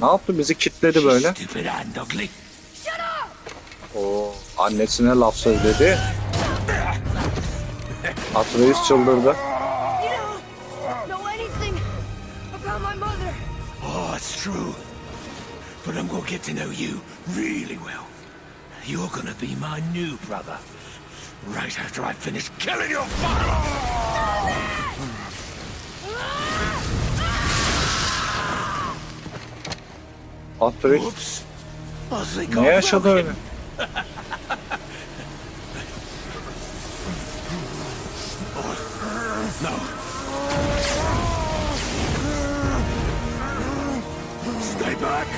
Ne yaptı? Bizi kitledi böyle. Oo, annesine laf söyledi. Atreus çıldırdı. Oh, it's true. But I'm gonna get to know you really well. You're gonna be my new brother. Right after I finish killing your father! Atreus Oops. I think ne I yaşadı broke öyle? him. No. Stay back.